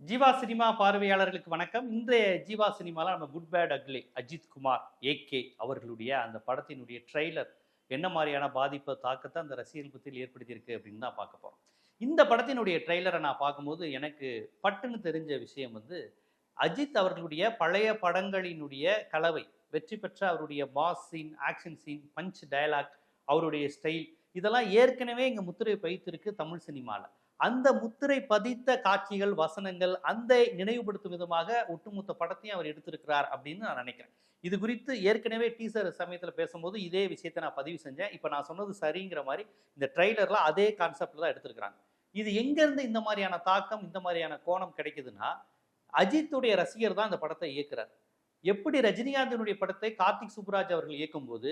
Jeeva cinema பார்வையாளர்களுக்கு வணக்கம். இன்றைய ஜீவா சினிமாவில் நம்ம good bad ugly Ajith Kumar AK அவர்களுடைய அந்த படத்தினுடைய ட்ரெய்லர் என்ன மாதிரியான பாதிப்பை தாக்கத்தை அந்த ரசிகர் பற்றியில் ஏற்படுத்தியிருக்கு அப்படின்னு தான் பார்க்க போகிறோம் இந்த படத்தினுடைய ட்ரெய்லரை நான் பார்க்கும்போது எனக்கு பட்டுன்னு தெரிஞ்ச விஷயம் வந்து அஜித் அவர்களுடைய பழைய படங்களினுடைய கலவை வெற்றி பெற்ற அவருடைய pass scene action scene punch dialogue அவருடைய ஸ்டைல் இதெல்லாம் ஏற்கனவே இங்கே முத்திரை பயித்திருக்கு தமிழ் சினிமாவில் அந்த முத்திரை பதித்த காட்சிகள் வசனங்கள் அந்த நினைவுபடுத்தும் விதமாக ஒட்டுமொத்த படத்தையும் அவர் எடுத்திருக்கிறார் அப்படின்னு நான் நினைக்கிறேன். இது குறித்து ஏற்கனவே டீசர் சமயத்தில் பேசும்போது இதே விஷயத்தை நான் பதிவு செஞ்சேன். இப்போ நான் சொன்னது சரிங்கிற மாதிரி இந்த ட்ரைலரில் அதே கான்செப்டில் தான் எடுத்திருக்கிறாங்க. இது எங்கேருந்து இந்த மாதிரியான தாக்கம் இந்த மாதிரியான கோணம் கிடைக்குதுன்னா அஜித்துடைய ரசிகர் தான் இந்த படத்தை இயக்குறார். எப்படி ரஜினிகாந்தினுடைய படத்தை கார்த்திக் சுப்புராஜ் அவர்கள் இயக்கும்போது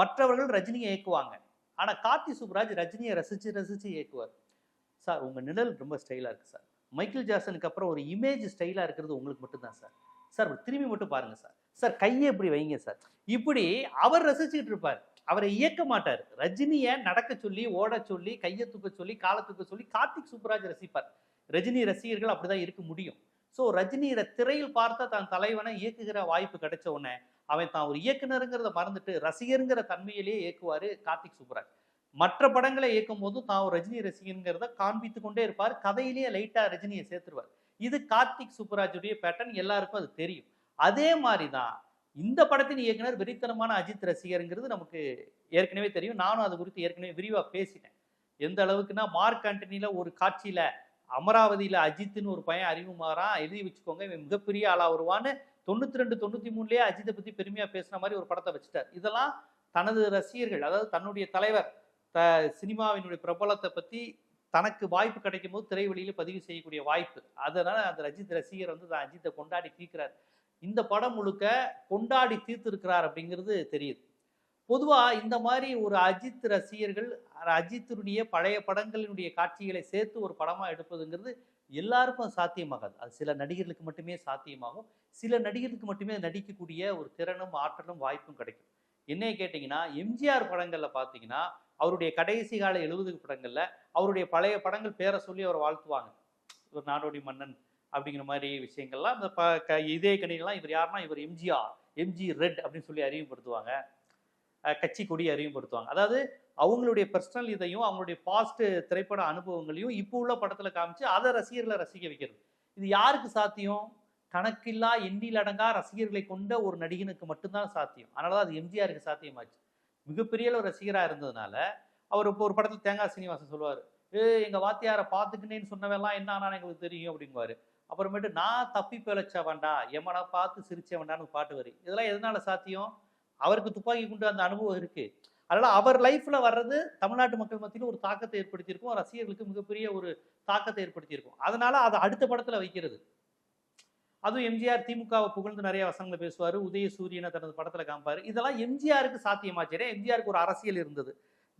மற்றவர்கள் ரஜினியை இயக்குவாங்க. ஆனால் கார்த்திக் சுப்புராஜ் ரஜினியை ரசித்து ரசித்து இயக்குவார். சார் உங்கள் நிழல் ரொம்ப ஸ்டைலாக இருக்குது சார். மைக்கேல் ஜாக்சனுக்கு அப்புறம் ஒரு இமேஜ் ஸ்டைலாக இருக்கிறது உங்களுக்கு மட்டும்தான் சார். சார் திரும்பி மட்டும் பாருங்கள் சார். சார் கையை இப்படி வைங்க சார். இப்படி அவர் ரசிச்சுக்கிட்டு இருப்பார். அவரை இயக்க மாட்டார். ரஜினியை நடக்க சொல்லி ஓட சொல்லி கையை தூக்க சொல்லி காலை தூக்க சொல்லி கார்த்திக் சூப்பராஜ் ரசிப்பார். ரஜினி ரசிகர்கள் அப்படிதான் இருக்க முடியும். ஸோ ரஜினி திரையில் பார்த்தா தன் தலைவனை இயக்குகிற வாய்ப்பு கிடைச்ச உடனே அவன் தான் ஒரு இயக்குனருங்கிறத மறந்துட்டு ரசிகருங்கிற தன்மையிலேயே இயக்குவார் கார்த்திக் சூப்பராஜ். மற்ற படங்களை இயக்கும் போதும் தான் ரஜினி ரசிகங்கிறத காண்பித்து கொண்டே இருப்பார். கதையிலேயே லைட்டாக ரஜினியை சேர்த்துருவார். இது கார்த்திக் சுப்புராஜுடைய பேட்டர்ன் எல்லாருக்கும் அது தெரியும். அதே மாதிரி தான் இந்த படத்தின் இயக்குனர் வெறித்தனமான அஜித் ரசிகருங்கிறது நமக்கு ஏற்கனவே தெரியும். நானும் அது குறித்து ஏற்கனவே விரிவாக பேசிட்டேன். எந்த அளவுக்குன்னா மார்க் ஆண்டனியில் ஒரு காட்சியில் அமராவதியில் அஜித்னு ஒரு பையன் அறிவுமாறான் எழுதி வச்சுக்கோங்க இவன் மிகப்பெரிய ஆளாக வருவான்னு தொண்ணூற்றி ரெண்டு தொண்ணூற்றி மூணுலேயே அஜித்தை பற்றி பெருமையாக பேசுன மாதிரி ஒரு படத்தை வச்சுட்டார். இதெல்லாம் தனது ரசிகர்கள் அதாவது தன்னுடைய தலைவர் த சினிமாவினுடைய பிரபலத்தை பற்றி தனக்கு வாய்ப்பு கிடைக்கும் போது திரைவெளியில் பதிவு செய்யக்கூடிய வாய்ப்பு. அதனால அந்த ரஜித் ரசிகர் வந்து தான் அஜித்தை கொண்டாடி தீர்க்கிறார். இந்த படம் முழுக்க கொண்டாடி தீர்த்திருக்கிறார் அப்படிங்கிறது தெரியுது. பொதுவாக இந்த மாதிரி ஒரு அஜித் ரசிகர்கள் அஜித்தினுடைய பழைய படங்களினுடைய காட்சிகளை சேர்த்து ஒரு படமாக எடுப்பதுங்கிறது எல்லாருக்கும் சாத்தியமாகாது. அது சில நடிகர்களுக்கு மட்டுமே சாத்தியமாகும். சில நடிகர்களுக்கு மட்டுமே நடிக்கக்கூடிய ஒரு திறனும் ஆற்றலும் வாய்ப்பும் கிடைக்கும். என்னைய கேட்டிங்கன்னா எம்ஜிஆர் படங்களில் பார்த்தீங்கன்னா அவருடைய கடைசி கால எழுபது படங்களில் அவருடைய பழைய படங்கள் பேரை சொல்லி அவர் வாழ்த்துவாங்க. ஒரு நாடோடி மன்னன் அப்படிங்கிற மாதிரி விஷயங்கள்லாம் இந்த ப க இதே கணிகள்லாம் இவர் யாருன்னா இவர் எம்ஜிஆர் எம்ஜி ரெட் அப்படின்னு சொல்லி அறிமுகப்படுத்துவாங்க. கட்சி கொடி அறிமுகப்படுத்துவாங்க. அதாவது அவங்களுடைய பர்சனல் இதையும் அவங்களுடைய பாஸ்ட் திரைப்பட அனுபவங்களையும் இப்போ உள்ள படத்தில் காமிச்சு அதை ரசிகர்களை ரசிக்க வைக்கிறது. இது யாருக்கு சாத்தியம்? கணக்கில்லா எண்ணில் அடங்கா ரசிகர்களை கொண்ட ஒரு நடிகனுக்கு மட்டும்தான் சாத்தியம். அதனால தான் அது எம்ஜிஆருக்கு சாத்தியமாச்சு. மிகப்பெரிய ஒரு ரசிகராக இருந்ததுனால அவர் இப்போ ஒரு படத்தில் தேங்காய் சீனிவாசன் சொல்லுவார் ஏ எங்கள் வாத்தியாரை பார்த்துக்கினேன்னு சொன்னவெல்லாம் என்ன ஆனான்னு எங்களுக்கு தெரியும் அப்படிங்குவார். அப்புறமேட்டு நான் தப்பி பிழைச்ச வேண்டாம் எமனை பார்த்து சிரிச்ச வேண்டாம்னு பாட்டு வரி இதெல்லாம் எதனால சாத்தியம்? அவருக்கு துப்பாக்கி கொண்டு அந்த அனுபவம் இருக்குது அதனால் அவர் லைஃப்பில் வர்றது தமிழ்நாட்டு மக்கள் மத்தியில் ஒரு தாக்கத்தை ஏற்படுத்தியிருக்கும் ரசிகர்களுக்கு மிகப்பெரிய ஒரு தாக்கத்தை ஏற்படுத்தியிருக்கும். அதனால் அதை அடுத்த படத்தில் வைக்கிறது. அதுவும் எம்ஜிஆர் திமுகவை புகழ்ந்து நிறைய வசனங்களை பேசுவார். உதய சூரியனை தனது படத்தில் காமிப்பார். இதெல்லாம் எம்ஜிஆருக்கு சாத்தியமாச்சு. எம்ஜிஆருக்கு ஒரு அரசியல் இருந்தது.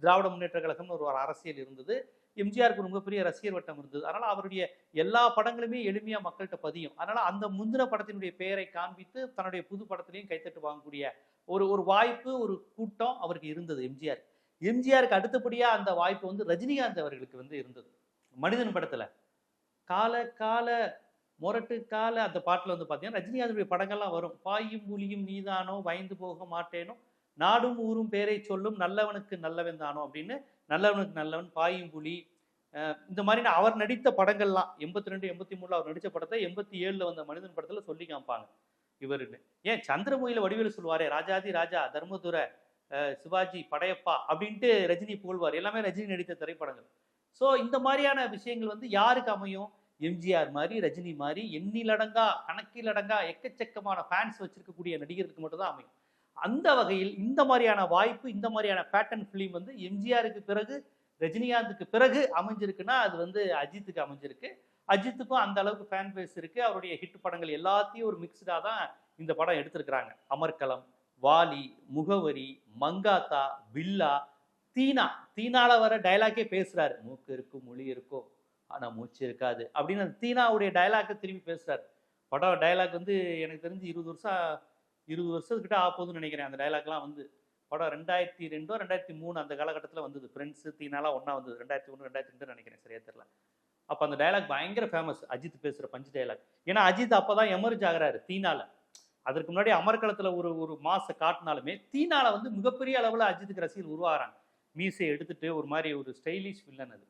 திராவிட முன்னேற்ற கழகம்னு ஒரு அரசியல் இருந்தது. எம்ஜிஆருக்கு ஒரு மிகப்பெரிய ரசிகர் வட்டம் இருந்தது. அதனால் அவருடைய எல்லா படங்களுமே எளிமையாக மக்கள்கிட்ட பதியும். அதனால் அந்த முந்தின படத்தினுடைய பெயரை காண்பித்து தன்னுடைய புது படத்திலையும் கைத்தட்டு வாங்கக்கூடிய ஒரு ஒரு வாய்ப்பு ஒரு கூட்டம் அவருக்கு இருந்தது எம்ஜிஆர் எம்ஜிஆருக்கு அடுத்தபடியாக அந்த வாய்ப்பு வந்து ரஜினிகாந்த் அவர்களுக்கு வந்து இருந்தது. மனிதன் படத்தில். கால கால முரட்டு கால அந்த பாட்டில் வந்து பார்த்தீங்கன்னா ரஜினிகாந்துடைய படங்கள்லாம் வரும். பாயும் புலியும் நீதானோ பயந்து போக மாட்டேனோ நாடும் ஊரும் பேரை சொல்லும் நல்லவனுக்கு நல்லவன் தானோ அப்படின்னு நல்லவனுக்கு நல்லவன் பாயும் புலி இந்த மாதிரி நான் அவர் நடித்த படங்கள்லாம் எண்பத்தி ரெண்டு எண்பத்தி மூணுல அவர் நடித்த படத்தை எண்பத்தி ஏழில் வந்த மனிதன் படத்தில் சொல்லி காமிப்பாங்க இவருன்னு. ஏன் சந்திரமுகில வடிவேலு சொல்லுவாரே ராஜாதி ராஜா தர்மதுரை சிவாஜி படையப்பா அப்படின்ட்டு ரஜினி புகழ்வார். எல்லாமே ரஜினி நடித்த திரைப்படங்கள். ஸோ இந்த மாதிரியான விஷயங்கள் வந்து யாருக்கு அமையும்? எம்ஜிஆர் மாதிரி ரஜினி மாதிரி எண்ணிலடங்கா கணக்கிலடங்கா எக்கச்சக்கமான ஃபேன்ஸ் வச்சிருக்கக்கூடிய நடிகருக்கு மட்டும்தான் அமையும். அந்த வகையில் இந்த மாதிரியான வாய்ப்பு இந்த மாதிரியான பேட்டர்ன் ஃபிலிம் வந்து எம்ஜிஆருக்கு பிறகு ரஜினிகாந்துக்கு பிறகு அமைஞ்சிருக்குன்னா அது வந்து அஜித்துக்கு அமைஞ்சிருக்கு. அஜித்துக்கும் அந்த அளவுக்கு ஃபேன் பேஸ் இருக்கு. அவருடைய ஹிட் படங்கள் எல்லாத்தையும் ஒரு மிக்ஸ்டாக தான் இந்த படம் எடுத்திருக்கிறாங்க. அமர்கலம் வாலி முகவரி மங்காத்தா வில்லா தீனா. தீனால வர டைலாக்கே பேசுறாரு. மூக்கு இருக்கும் மொழி இருக்கும். ஆனால் மூச்சு இருக்காது. அப்படின்னு அந்த தீனாவுடைய டைலாக்கை திரும்பி பேசுறாரு. படம் டைலாக் வந்து எனக்கு தெரிஞ்சு இருபது வருஷம் இருபது வருஷத்துக்கிட்ட ஆப்போதுன்னு நினைக்கிறேன். அந்த டைலாக்லாம் வந்து படம் ரெண்டாயிரத்தி ரெண்டோ ரெண்டாயிரத்தி மூணு அந்த காலகட்டத்தில் வந்தது. ஃப்ரெண்ட்ஸு தீனாலாம் ஒன்றா வந்தது. ரெண்டாயிரத்தி ஒன்று ரெண்டாயிரத்தி ரெண்டு நினைக்கிறேன் சரியா தெரியல. அப்போ அந்த டயலாக் பயங்கர ஃபேமஸ் அஜித் பேசுகிற பஞ்சு டயலாக் ஏன்னா அஜித் அப்போ தான் எமர்ஜ் ஆகிறாரு தீனால. அதற்கு முன்னாடி அமர்க்களத்தில் ஒரு ஒரு மாசை காட்டினாலுமே தீனால வந்து மிகப்பெரிய அளவில் அஜித்துக்கு ரசிகர் உருவாகிறாங்க. மீசை எடுத்துட்டு ஒரு மாதிரி ஒரு ஸ்டைலிஷ் வில்லன் அது.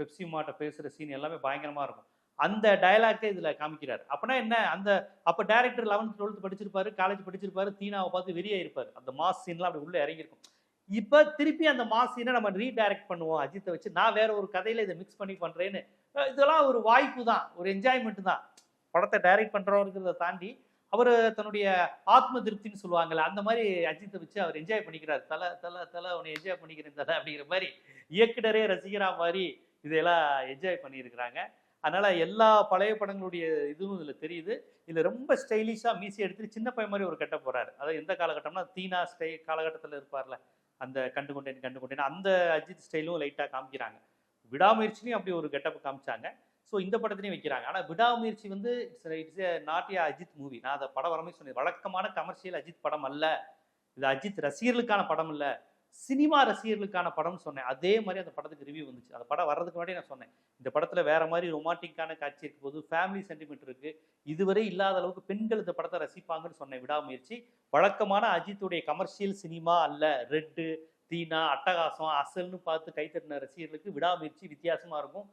பெப்சி மாட்ட பேசுகிற சீன் எல்லாமே பயங்கரமாக இருக்கும். அந்த டயலாக்கே இதில் காமிக்கிறார். அப்போனா என்ன? அந்த அப்போ டேரக்டர் லெவன்த் டுவெல்த் படிச்சிருப்பாரு காலேஜ் படிச்சிருப்பாரு தீனாவை பார்த்து வெளியே இருப்பார். அந்த மாஸ் சீன்லாம் அப்படி உள்ளே இறங்கியிருக்கும். இப்போ திருப்பி அந்த மாஸ் சீனை நம்ம ரீடைரக்ட் பண்ணுவோம் அஜித்தை வச்சு. நான் வேற ஒரு கதையில் இதை மிக்ஸ் பண்ணி பண்ணுறேன்னு இதெல்லாம் ஒரு வாய்ப்பு தான் ஒரு என்ஜாய்மெண்ட் தான். படத்தை டைரக்ட் பண்ணுறோங்கிறத தாண்டி அவர் தன்னுடைய ஆத்ம திருப்தின்னு சொல்லுவாங்கல்ல அந்த மாதிரி அஜித்தை வச்சு அவர் என்ஜாய் பண்ணிக்கிறார். தலை தலை தலை அவனை என்ஜாய் பண்ணிக்கிறேன் தலை அப்படிங்கிற மாதிரி. இயக்குனரே ரசிகரா மாதிரி இதையெல்லாம் என்ஜாய் பண்ணியிருக்கிறாங்க. அதனால எல்லா பழைய படங்களுடைய இதுவும் இதில் தெரியுது. இதில் ரொம்ப ஸ்டைலிஷாக மீசி எடுத்துட்டு சின்ன பையன் மாதிரி ஒரு கட்ட போகிறாரு அதாவது எந்த காலகட்டம்னா தீனா ஸ்டை காலகட்டத்தில் இருப்பார்ல அந்த கண்டு கொண்டேன் கண்டு கொண்டேன் அந்த அஜித் ஸ்டைலும் லைட்டாக காமிக்கிறாங்க. விடாமுயற்சிலையும் அப்படி ஒரு கெட்டப் காமிச்சாங்க. ஸோ இந்த படத்துலையும் வைக்கிறாங்க. ஆனால் விடாமுயற்சி வந்து இட்ஸ் ஏ நாட்டிய அஜித் மூவி நான் அதை படம் வரமே சொன்னேன். வழக்கமான கமர்ஷியல் அஜித் படம் அல்ல. இது அஜித் ரசிகர்களுக்கான படம் இல்லை. சினிமா ரசிகர்களுக்கான படம்னு சொன்னேன். அதே மாதிரி அந்த படத்துக்கு ரிவ்யூ வந்துச்சு. அந்த படம் வர்றதுக்கு முன்னாடி நான் சொன்னேன். இந்த படத்தில் வேற மாதிரி ரொமான்டிக்கான காட்சி இருக்கும் போது ஃபேமிலி சென்டிமெண்ட் இருக்கு. இதுவரை இல்லாத அளவுக்கு பெண்கள் இந்த படத்தை ரசிப்பாங்கன்னு சொன்னேன். விடாமுயற்சி. வழக்கமான அஜித்துடைய கமர்ஷியல் சினிமா அல்ல ரெட்டு தீனா அட்டகாசம் அசல்னு பார்த்து கைத்தட்டின ரசிகர்களுக்கு விடாமுயற்சி வித்தியாசமாக இருக்கும்.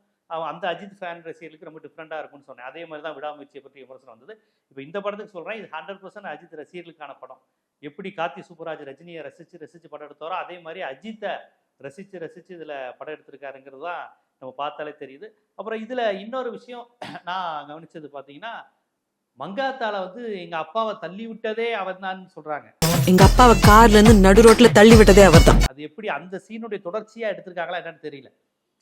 அந்த அஜித் ஃபேன் ரசிகர்களுக்கு ரொம்ப டிஃப்ரெண்டாக இருக்கும்னு சொன்னேன். அதே மாதிரி தான் விடாமுயற்சியை பற்றி விமர்சனம் வந்தது. இப்போ இந்த படத்துக்கு சொல்கிறேன் இது ஹண்ட்ரட் பர்சன்ட் அஜித் ரசிகர்களுக்கான படம். எப்படி கார்த்தி சூப்பராஜ் ரஜினியை ரசித்து ரசித்து படம் எடுத்தாரோ அதே மாதிரி அஜித்தை ரசித்து ரசித்து இதில் படம் எடுத்திருக்காருங்கிறது தான் நம்ம பார்த்தாலே தெரியுது. அப்புறம் இதில் இன்னொரு விஷயம் நான் கவனிச்சது பார்த்தீங்கன்னா மங்காத்தால வந்து எங்கள் அப்பாவை தள்ளி விட்டதே அவன் தான் சொல்கிறாங்க எங்க அப்பாவை கார்ல இருந்து நடு ரோட்ல தள்ளி விட்டதே அவர்தான். அது எப்படி அந்த சீனுடைய தொடர்ச்சியா எடுத்திருக்காங்களா என்னன்னு தெரியல.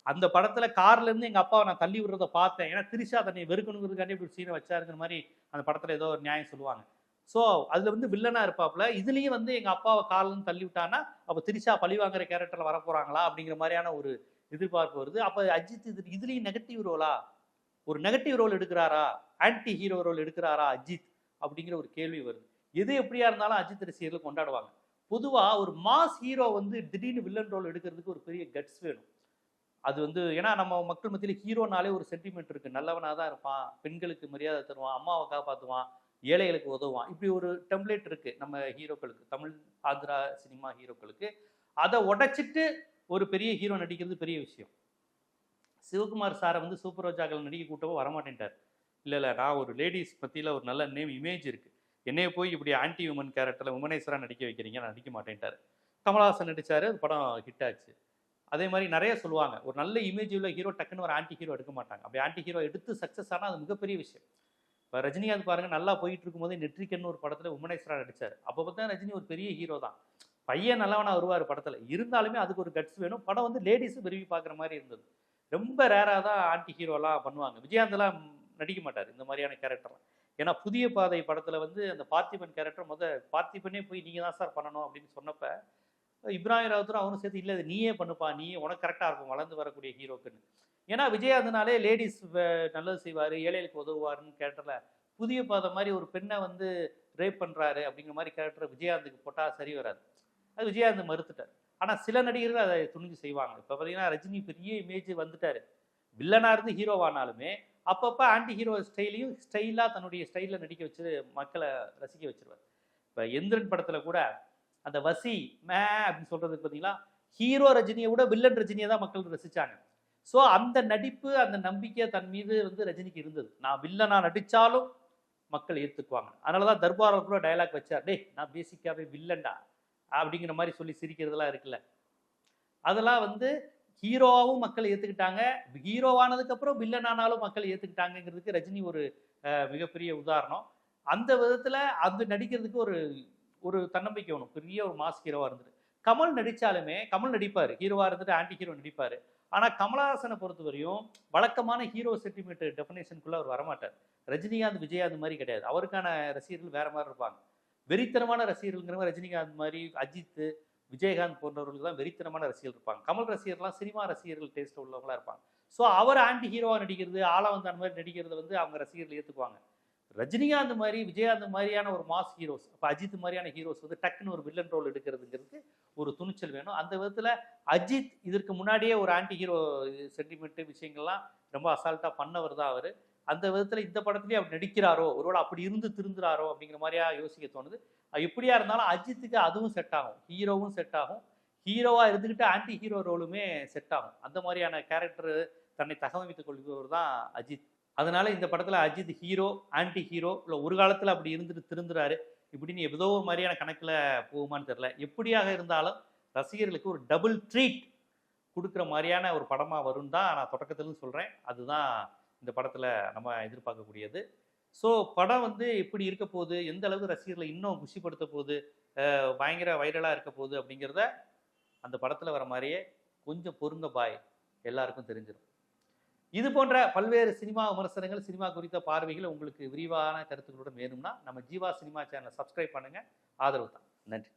அந்த படத்துல கார்ல இருந்து எங்க அப்பாவை நான் தள்ளி விடுறத பார்த்தேன். ஏன்னா திரிஷா தன்னை வெறுக்கணுங்கிறதுக்காண்டி இப்படி சீனை வச்சாருங்கிற மாதிரி அந்த படத்துல ஏதோ ஒரு நியாயம் சொல்லுவாங்க. ஸோ அதில் வந்து வில்லனாக இருப்பாப்புல. இதுலேயும் வந்து எங்கள் அப்பாவை காலன்னு தள்ளி விட்டானா அப்போ திரிஷா பழி வாங்குற கேரக்டரில் வர போகிறாங்களா அப்படிங்கிற மாதிரியான ஒரு எதிர்பார்ப்பு வருது. அப்போ அஜித் இது இதுலேயும் நெகட்டிவ் ரோலா ஒரு நெகட்டிவ் ரோல் எடுக்கிறாரா? ஆன்டி ஹீரோ ரோல் எடுக்கிறாரா அஜித்? அப்படிங்கிற ஒரு கேள்வி வருது. எது எப்படியா இருந்தாலும் அஜித் ரசிகர்கள் கொண்டாடுவாங்க. பொதுவாக ஒரு மாஸ் ஹீரோ வந்து திடீர்னு வில்லன் ரோல் எடுக்கிறதுக்கு ஒரு பெரிய கட்ஸ் வேணும். அது வந்து ஏன்னா நம்ம மக்கள் மத்தியில் ஹீரோனாலே ஒரு சென்டிமெண்ட் இருக்குது நல்லவனாக தான் இருப்பான் பெண்களுக்கு மரியாதை தருவான் அம்மாவை காப்பாற்றுவான் ஏழைகளுக்கு உதவுவான். இப்படி ஒரு டெம்ப்ளேட் இருக்கு நம்ம ஹீரோக்களுக்கு தமிழ் ஆந்திரா சினிமா ஹீரோக்களுக்கு. அதை உடைச்சிட்டு ஒரு பெரிய ஹீரோ நடிக்கிறது பெரிய விஷயம். சிவகுமார் சாரை வந்து சூப்பர் ரோஜாக்கள் நடிக்க கூட்டவோ வரமாட்டேன்ட்டார். இல்லை இல்லை நான் ஒரு லேடிஸ் பற்றியில் ஒரு நல்ல நேம் இமேஜ் இருக்குது என்னைய போய் இப்படி ஆன்டி உமன் கேரக்டரில் உமனேஸ்வராக நடிக்க வைக்கிறீங்க நான் நடிக்க மாட்டேன்ட்டார். கமலஹாசன் நடித்தார் அது படம் ஹிட் ஆச்சு. அதே மாதிரி நிறைய சொல்லுவாங்க ஒரு நல்ல இமேஜ் உள்ள ஹீரோ டக்குன்னு ஒரு ஆன்டி ஹீரோ எடுக்க மாட்டாங்க. அப்படி ஆன்டி ஹீரோ எடுத்து சக்ஸஸ் ஆனால் அது மிகப்பெரிய விஷயம். இப்போ ரஜினிகாந்த் பாருங்க நல்லா போயிட்டு இருக்கும்போது நெற்றிக்கன்னு ஒரு படத்தில் உமனேஸ்வரா நடித்தார் அப்போ பார்த்தா ரஜினி ஒரு பெரிய ஹீரோ தான். பையன் நல்லவனா வருவார் படத்தில். இருந்தாலுமே அதுக்கு ஒரு கட்ஸ் வேணும். படம் வந்து லேடிஸும் விரும்பி பார்க்குற மாதிரி இருந்தது. ரொம்ப ரேராக தான் ஆன்டி ஹீரோலாம் பண்ணுவாங்க. விஜயாந்தெல்லாம் நடிக்க மாட்டார் இந்த மாதிரியான கேரக்டர்லாம் ஏன்னா புதிய பாதை படத்தில் வந்து அந்த பார்த்திபன் கேரக்டர் முத பார்த்திபனே போய் நீங்கள் தான் சார் பண்ணணும் அப்படின்னு சொன்னப்ப இப்ராஹிம் ராவுத்தரும் அவரும் சேர்த்து இல்லை நீயே பண்ணுப்பா. நீயே உனக்கு கரெக்டாக இருக்கும். வளர்ந்து வரக்கூடிய ஹீரோக்குன்னு ஏன்னா விஜயாந்தனாலே லேடிஸ் நல்லது செய்வார் ஏழைகளுக்கு உதவுவாருன்னு கேரக்டரில் புதிய பாதை மாதிரி ஒரு பெண்ணை வந்து ரேப் பண்ணுறாரு அப்படிங்கிற மாதிரி கேரக்டர் விஜயாந்துக்கு போட்டால் சரி வராது. அது விஜயகாந்த் மறுத்துட்டார். ஆனால் சில நடிகர்கள் அதை துணிஞ்சு செய்வாங்க. இப்போ பார்த்தீங்கன்னா ரஜினி பெரிய இமேஜ் வந்துட்டார். வில்லனாக இருந்து ஹீரோவானாலுமே அப்பப்போ ஆன்டி ஹீரோ ஸ்டைலையும் ஸ்டைலாக தன்னுடைய ஸ்டைலில் நடிக்க வச்சு மக்களை ரசிக்க வச்சிருவார். இப்போ எந்திரன் படத்தில் கூட அந்த வசி மே அப்படின்னு சொல்கிறதுக்கு பார்த்தீங்களா ஹீரோ ரஜினியை விட வில்லன் ரஜினியை தான் மக்கள் ரசித்தாங்க ஸோ அந்த நடிப்பு அந்த நம்பிக்கை தன் மீது வந்து ரஜினிக்கு இருந்தது. நான் வில்லனா நடித்தாலும் மக்கள் ஏற்றுக்குவாங்க அதனால தான் தர்பாரில் கூட டயலாக் வச்சார். டேய் நான் பேசிக்காவே வில்லன்டா அப்படிங்கிற மாதிரி சொல்லி சிரிக்கிறதெல்லாம் இருக்குல்ல. அதெல்லாம் வந்து ஹீரோவாகவும் மக்கள் ஏற்றுக்கிட்டாங்க ஹீரோவானதுக்கப்புறம் வில்லனானாலும் வில்லன் ஆனாலும் மக்கள் ஏற்றுக்கிட்டாங்கங்கிறதுக்கு ரஜினி ஒரு மிகப்பெரிய உதாரணம். அந்த விதத்தில் அது நடிக்கிறதுக்கு ஒரு ஒரு தன்னம்பிக்கை வேணும். பெரிய ஒரு மாஸ் ஹீரோவாக இருந்துட்டு. கமல் நடித்தாலுமே கமல் நடிப்பார். ஹீரோவாக இருந்துட்டு ஆன்டி ஹீரோ நடிப்பார். ஆனால் கமலஹாசனை பொறுத்தவரையும் வழக்கமான ஹீரோ சென்டிமெண்ட் டெஃபினேஷனுக்குள்ளே அவர் வரமாட்டார். ரஜினிகாந்த் விஜயகாந்த் மாதிரி கிடையாது. அவருக்கான ரசிகர்கள் வேற மாதிரி இருப்பாங்க. வெறித்தனமான ரசிகர்கள்ங்கிறவங்க ரஜினிகாந்த் மாதிரி அஜித் விஜயகாந்த் போன்றவர்களுக்கு தான் வெறித்தனமான ரசிகர்கள் இருப்பாங்க. கமல் ரசிகர்லாம் சினிமா ரசிகர்கள் டேஸ்ட் உள்ளவங்களா இருப்பாங்க. ஸோ அவர் ஆன்டி ஹீரோவாக நடிக்கிறது ஆளவந்தான் மாதிரி நடிக்கிறது வந்து அவங்க ரசிகர்கள் ஏற்றுக்குவாங்க ரஜினிகாந்த் மாதிரி விஜயகாந்த் மாதிரியான ஒரு மாஸ் ஹீரோஸ் இப்போ அஜித் மாதிரியான ஹீரோஸ் வந்து டக்குன்னு ஒரு வில்லன் ரோல் எடுக்கிறதுங்கிறதுக்கு ஒரு துணிச்சல் வேணும். அந்த விதத்தில் அஜித் இதற்கு முன்னாடியே ஒரு ஆன்டி ஹீரோ சென்டிமெண்ட்டு விஷயங்கள்லாம் ரொம்ப அசால்ட்டாக பண்ணவர் தான் அவர். அந்த விதத்தில் இந்த படத்துலேயே அவர் நடிக்கிறாரோ ஒருவேளை அப்படி இருந்து திருந்துறாரோ அப்படிங்கிற மாதிரியா யோசிக்க தோணுது. அது எப்படியா இருந்தாலும் அஜித்துக்கு அதுவும் செட் ஆகும். ஹீரோவும் செட் ஆகும். ஹீரோவாக இருந்துக்கிட்டு ஆன்டி ஹீரோ ரோலுமே செட் ஆகும். அந்த மாதிரியான கேரக்டர் தன்னை தகவமைத்துக் கொள்கிறவர் தான் அஜித். அதனால இந்த படத்தில் அஜித் ஹீரோ ஆன்டி ஹீரோ இல்லை ஒரு காலத்தில் அப்படி இருந்துட்டு திருந்துறாரு. இப்படின்னு ஏதோ ஒரு மாதிரியான கணக்கில் போகுமான்னு தெரில எப்படியாக இருந்தாலும் ரசிகர்களுக்கு ஒரு டபுள் ட்ரீட் கொடுக்குற மாதிரியான ஒரு படமாக வரும் தான் நான் தொடக்கத்திலும் சொல்கிறேன் அதுதான் இந்த படத்தில் நம்ம எதிர்பார்க்கக்கூடியது. ஸோ படம் வந்து எப்படி இருக்க போகுது எந்த அளவுக்கு ரசிகர்களை இன்னும் குஷிப்படுத்த போகுது பயங்கர வைரலாக இருக்க போகுது அப்படிங்கிறத அந்த படத்தில் வர மாதிரியே கொஞ்சம் பொருங்க பாய் எல்லாருக்கும் தெரிஞ்சிடும் இது போன்ற பல்வேறு சினிமா விமர்சனங்கள் சினிமா குறித்த பார்வைகள் உங்களுக்கு விரிவான கருத்துக்களுடன் வேணும்னா நம்ம ஜீவா சினிமா சேனலை சப்ஸ்கிரைப் பண்ணுங்கள் ஆதரவு தான். நன்றி.